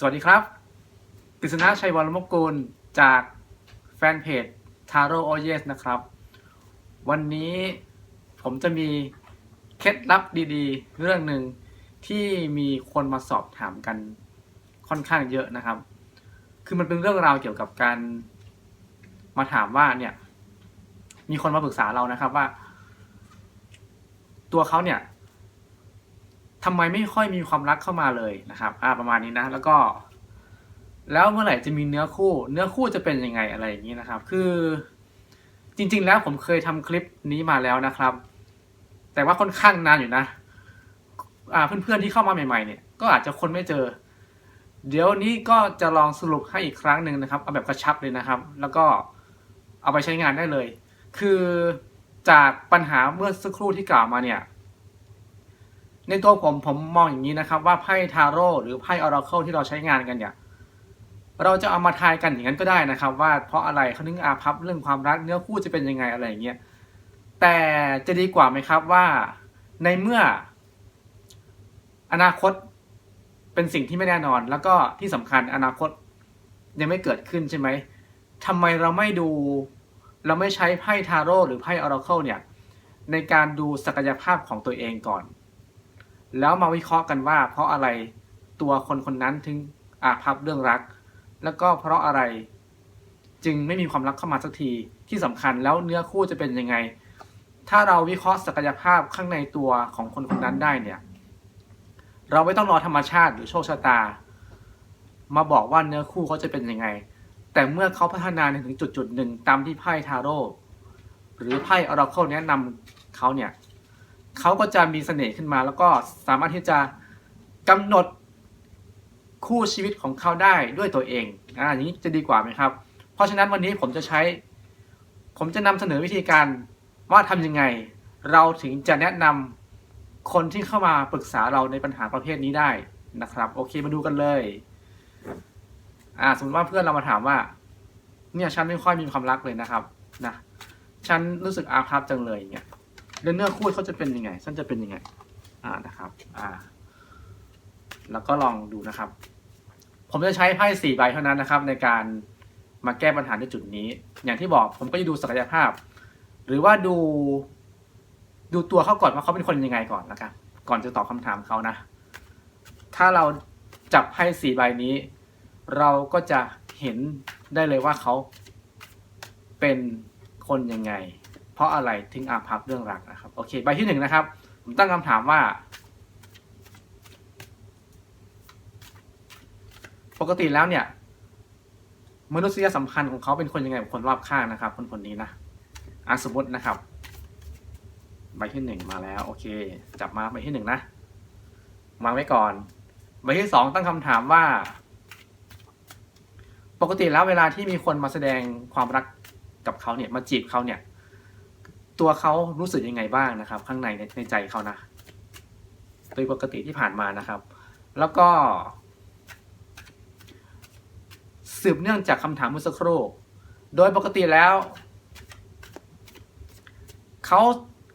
สวัสดีครับกฤษณะชัยวรมกุลจากแฟนเพจ Taro o y e s นะครับ วันนี้ผมจะมีเคล็ดลับดีๆ เรื่องหนึ่งที่มีคนมาสอบถามกันค่อนข้างเยอะนะครับ คือมันเป็นเรื่องราวเกี่ยวกับการมาถามว่าเนี่ย มีคนมาปรึกษาเรานะครับว่า ตัวเขาเนี่ย ทำไมไม่ค่อยมีความรักเข้ามาเลยนะครับ อ่าประมาณนี้นะ แล้วก็ แล้วเมื่อไหร่จะมีเนื้อคู่ เนื้อคู่จะเป็นยังไงอะไรอย่างนี้นะครับ คือ จริง ๆ แล้วผมเคยทำคลิปนี้มาแล้วนะครับ แต่ว่าค่อนข้างนานอยู่นะ อ่าเพื่อนๆที่เข้ามาใหม่ ๆ เนี่ย ก็อาจจะคนไม่เจอ เดี๋ยวนี้ก็จะลองสรุปให้อีกครั้งหนึ่งนะครับ เอาแบบกระชับเลยนะครับ แล้วก็เอาไปใช้งานได้เลย คือจากปัญหาเมื่อสักครู่ที่กล่าวมาเนี่ย ในตัวผมผมมองอย่างนี้นะครับ ว่าไพ่ทาโร่หรือไพ่ออราเคิลที่เราใช้งานกันเนี่ยเราจะเอามาทายกันอย่างนั้นก็ได้นะครับ ว่าเพราะอะไรเขาถึงอาพับเรื่องความรักเนื้อคู่จะเป็นยังไงอะไรอย่างเงี้ยแต่จะดีกว่าไหมครับว่าในเมื่อ อนาคตเป็นสิ่งที่ไม่แน่นอน แล้วก็ที่สำคัญอนาคตยังไม่เกิดขึ้นใช่ไหมทำไมเราไม่ดู เราไม่ใช้ไพ่ทาโร่หรือไพ่ออราเคิลเนี่ย ในการดูศักยภาพของตัวเองก่อน แล้วมาวิเคราะห์กันว่า เพราะอะไรตัวคนคนนั้นถึงอาภัพเรื่องรัก แล้วก็เพราะอะไร จึงไม่มีความรักเข้ามาสักทีที่สำคัญแล้วเนื้อคู่จะเป็นยังไง ถ้าเราวิเคราะห์ศักยภาพข้างในตัวของคนคนนั้นได้เนี่ย เราไม่ต้องรอธรรมชาติหรือโชคชะตา มาบอกว่าเนื้อคู่เขาจะเป็นยังไง แต่เมื่อเขาพัฒนาถึงจุดจุดๆหนึ่งตามที่ไพ่ทาโร่หรือไพ่ออราเคิลแนะนำเขาเนี่ย เขาก็จะมีเสน่ห์ขึ้นมา แล้วก็สามารถที่จะกำหนดคู่ชีวิตของเขาได้ด้วยตัวเองอ่าอย่างนี้จะดีกว่าไหมครับ เพราะฉะนั้นวันนี้ผมจะใช้ ผมจะนำเสนอวิธีการว่าทำยังไง เราถึงจะแนะนำคนที่เข้ามาปรึกษาเราในปัญหาประเภทนี้ได้นะครับ โอเคมาดูกันเลยอ่าสมมติว่าเพื่อนเรามาถามว่า เนี่ยฉันไม่ค่อยมีความรักเลยนะครับนะฉันรู้สึกอาภัพจังเลยเงี้ย แล้วเนื้อคู่เขาจะเป็นยังไงฉันจะเป็นยังไง อ่านะครับ อ่า แล้วก็ลองดูนะครับ ผมจะใช้ไพ่สี่ใบเท่านั้นนะครับ ในการมาแก้ปัญหาในจุดนี้ อย่างที่บอกผมก็จะดูศักยภาพ หรือว่าดู ดูตัวเขาก่อนว่าเขาเป็นคนยังไงก่อนนะครับก่อนจะตอบคำถามเขานะ ถ้าเราจับไพ่สี่ใบนี้ เราก็จะเห็นได้เลยว่าเขาเป็นคนยังไง เพราะอะไรถึงอาภัพเรื่องรักนะครับโอเคใบที่หนึ่งนะครับ ผมตั้งคำถามว่า ปกติแล้วเนี่ย มนุษยสัมพันธ์ของเขาเป็นคนยังไงกับคนรอบข้างนะครับ คนคนนี้นะอะสมมตินะครับ ใบที่หนึ่งมาแล้ว โอเค จับมาใบที่หนึ่งนะวางไว้ก่อน ใบที่สองตั้งคำถามว่า ปกติแล้วเวลาที่มีคนมาแสดงความรักกับเขาเนี่ย มาจีบเขาเนี่ย ตัวเขารู้สึกยังไงบ้างนะครับ ข้างในในใจเขานะโดยปกติที่ผ่านมานะครับ แล้วก็ สืบเนื่องจากคำถามเมื่อสักครู่โดยปกติแล้วเขา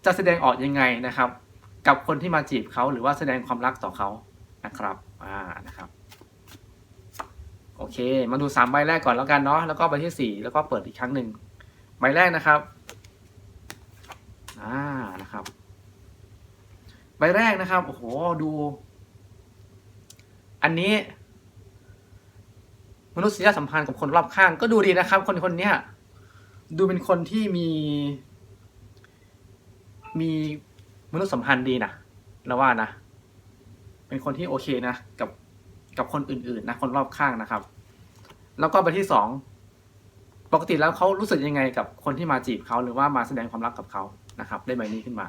จะแสดงออกยังไงนะครับ กับคนที่มาจีบเขาหรือว่าแสดงความรักต่อเขานะครับอ่านะครับโอเค มาดูสามใบแรกก่อนแล้วกันเนาะแล้วก็ใบที่สี่แล้วก็เปิดอีกครั้งหนึ่งใบแรกนะครับ อ่านะครับ ใบแรกนะครับโอ้โหดู อันนี้ มนุษยสัมพันธ์กับคนรอบข้าง ก็ดูดีนะครับ คนคนนี้ดูเป็นคนที่มี มีมนุษยสัมพันธ์ดีนะเราว่านะ เป็นคนที่โอเคนะ กับกับคนอื่นๆนะคนรอบข้างนะครับ แล้วก็ใบที่สองปกติแล้วเขารู้สึกยังไงกับคนที่มาจีบเขาหรือว่ามาแสดงความรักกับเขา นะครับ ได้ใบนี้ขึ้นมา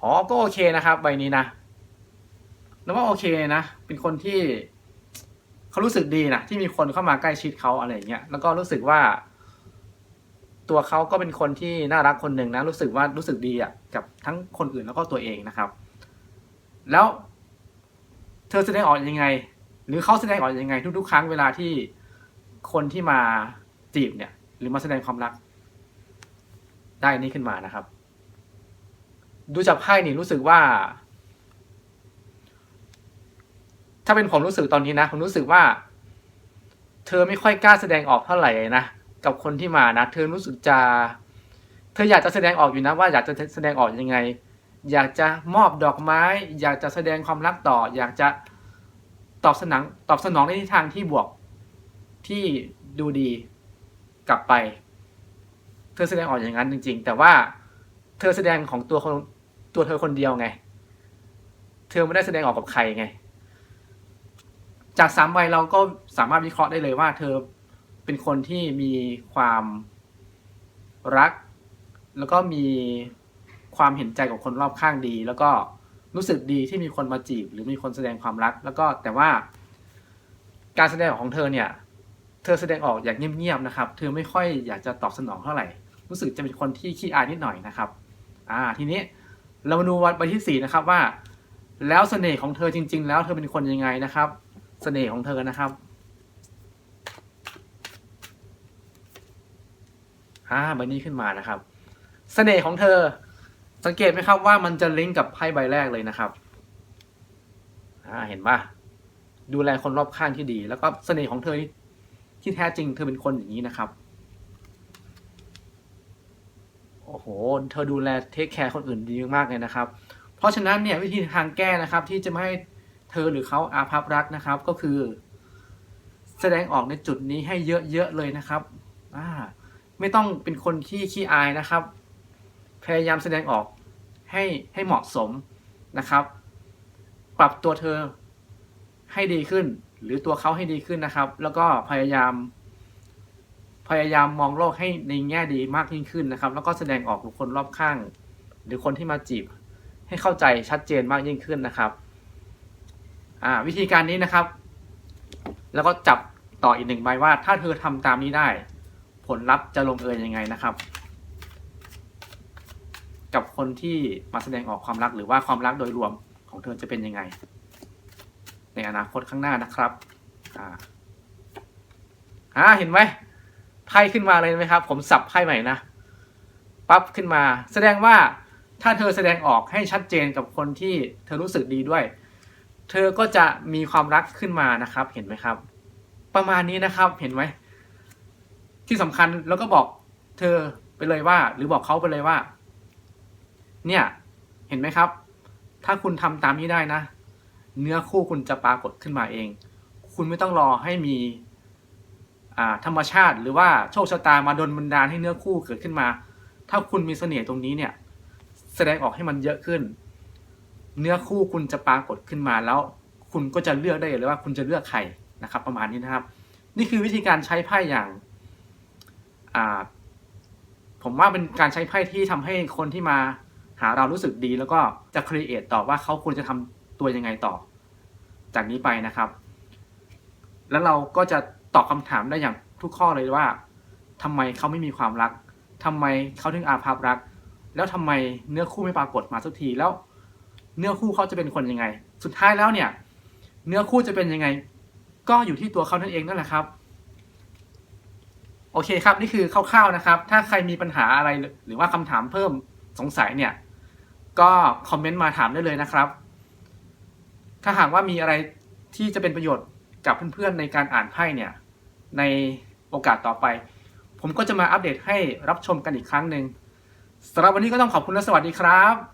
อ๋อ ก็โอเคนะครับ ใบนี้นะ แล้วว่าโอเคนะ เป็นคนที่เขารู้สึกดีนะที่มีคนเข้ามาใกล้ชิดเขาอะไรอย่างเงี้ย แล้วก็รู้สึกว่า ตัวเขาก็เป็นคนที่น่ารักคนหนึ่งนะ รู้สึกว่ารู้สึกดีอะกับทั้งคนอื่นแล้วก็ตัวเองนะครับ แล้วเธอแสดงออกยังไง หรือเขาแสดงออกยังไง ทุกๆ ครั้งเวลาที่คนที่มาจีบเนี่ย หรือมาแสดงความรัก ได้นี่ขึ้นมานะครับ ดูจากไพ่นี่รู้สึกว่า ถ้าเป็นผมรู้สึกตอนนี้นะผมรู้สึกว่า เธอไม่ค่อยกล้าแสดงออกเท่าไหร่นะกับคนที่มานะเธอรู้สึกจะ เธออยากจะแสดงออกอยู่นะว่าอยากจะแสดงออกยังไง อยากจะมอบดอกไม้ อยากจะแสดงความรักต่อ อยากจะตอบสนองตอบสนองในทิศทางที่บวกที่ดูดีกลับไป เธอแสดงออกอย่างนั้นจริง ๆ แต่ว่าเธอแสดงของตัวคนตัวเธอคนเดียวไง เธอไม่ได้แสดงออกกับใครไง จากสามใบเราก็สามารถวิเคราะห์ได้เลยว่า เธอเป็นคนที่มีความรัก แล้วก็มีความเห็นใจกับคนรอบข้างดี แล้วก็รู้สึกดีที่มีคนมาจีบ หรือมีคนแสดงความรัก แล้วก็แต่ว่า การแสดงออกของเธอเนี่ย เธอแสดงออกอย่างเงียบๆนะครับ เธอไม่ค่อยอยากจะตอบสนองเท่าไหร่ รู้สึกจะเป็นคนที่ขี้อายนิดหน่อยนะครับ อ่า ทีนี้เรามาดูวันใบที่สี่นะครับว่า แล้วเสน่ห์ของเธอจริง ๆ แล้วเธอเป็นคนยังไงนะครับ เสน่ห์ของเธอนะครับอ่าใบนี้ขึ้นมานะครับ เสน่ห์ของเธอ สังเกตไหมครับว่ามันจะลิงก์กับไพ่ใบแรกเลยนะครับอ่าเห็นปะดูแลคนรอบข้างที่ดี แล้วก็เสน่ห์ของเธอที่แท้จริงเธอเป็นคนอย่างนี้นะครับ โอ้โห เธอดูแลเทคแคร์คนอื่นดีมากเลยนะครับ เพราะฉะนั้นเนี่ยวิธีทางแก้นะครับที่จะไม่ให้เธอหรือเขาอาภัพรักนะครับก็คือ แสดงออกในจุดนี้ให้เยอะๆเลยนะครับอ่าไม่ต้องเป็นคนที่ขี้อายนะครับ พยายามแสดงออกให้ให้เหมาะสมนะครับ ปรับตัวเธอให้ดีขึ้น หรือตัวเขาให้ดีขึ้นนะครับ แล้วก็พยายาม พยายามมองโลกให้ในแง่ดีมากยิ่งขึ้นนะครับ แล้วก็แสดงออกกับคนรอบข้าง หรือคนที่มาจีบ ให้เข้าใจชัดเจนมากยิ่งขึ้นนะครับวิธีการนี้นะครับ แล้วก็จับต่ออีกหนึ่งใบว่า ถ้าเธอทำตามนี้ได้ ผลลัพธ์จะลงเอยยังไงนะครับ กับคนที่มาแสดงออกความรักหรือว่าความรักโดยรวมของเธอจะเป็นยังไง ในอนาคตข้างหน้านะครับ อ่าเห็นไหม ไพ่ขึ้นมาเลยไหมครับ ผมสับไพ่ใหม่นะปั๊บขึ้นมา แสดงว่าถ้าเธอแสดงออกให้ชัดเจนกับคนที่เธอรู้สึกดีด้วย เธอก็จะมีความรักขึ้นมานะครับ เห็นไหมครับ ประมาณนี้นะครับเห็นไหมที่สำคัญแล้วก็บอกเธอไปเลยว่า หรือบอกเขาไปเลยว่า เนี่ยเห็นไหมครับ ถ้าคุณทำตามนี้ได้นะ เนื้อคู่คุณจะปรากฏขึ้นมาเอง คุณไม่ต้องรอให้มี ธรรมชาติหรือว่าโชคชะตามาดลบันดาลให้เนื้อคู่เกิดขึ้นมา ถ้าคุณมีเสน่ห์ตรงนี้เนี่ย แสดงออกให้มันเยอะขึ้น เนื้อคู่คุณจะปรากฏขึ้นมาแล้ว คุณก็จะเลือกได้เลยว่าคุณจะเลือกใครนะครับ ประมาณนี้นะครับ นี่คือวิธีการใช้ไพ่อย่างผมว่าเป็นการใช้ไพ่ที่ทำให้คนที่มาหาเรารู้สึกดี แล้วก็จะครีเอทต่อว่าเขาควรจะทำตัวยังไงต่อ จากนี้ไปนะครับ แล้วเราก็จะ ตอบคำถามได้อย่างทุกข้อเลยว่าทำไมเขาไม่มีความรักทำไมเขาถึงอาภัพรัก แล้วทำไมเนื้อคู่ไม่ปรากฏมาสักทีแล้ว เนื้อคู่เขาจะเป็นคนยังไง สุดท้ายแล้วเนี่ย เนื้อคู่จะเป็นยังไง ก็อยู่ที่ตัวเขานั่นเองนั่นแหละครับโอเคครับ นี่คือคร่าวๆนะครับ ถ้าใครมีปัญหาอะไรหรือว่าคำถามเพิ่มสงสัยเนี่ย ก็คอมเมนต์มาถามได้เลยนะครับ ถ้าหากว่ามีอะไรที่จะเป็นประโยชน์กับเพื่อนๆในการอ่านไพ่เนี่ย ในโอกาสต่อไป ผมก็จะมาอัปเดตให้รับชมกันอีกครั้งหนึ่งสำหรับวันนี้ก็ต้องขอบคุณและสวัสดีครับ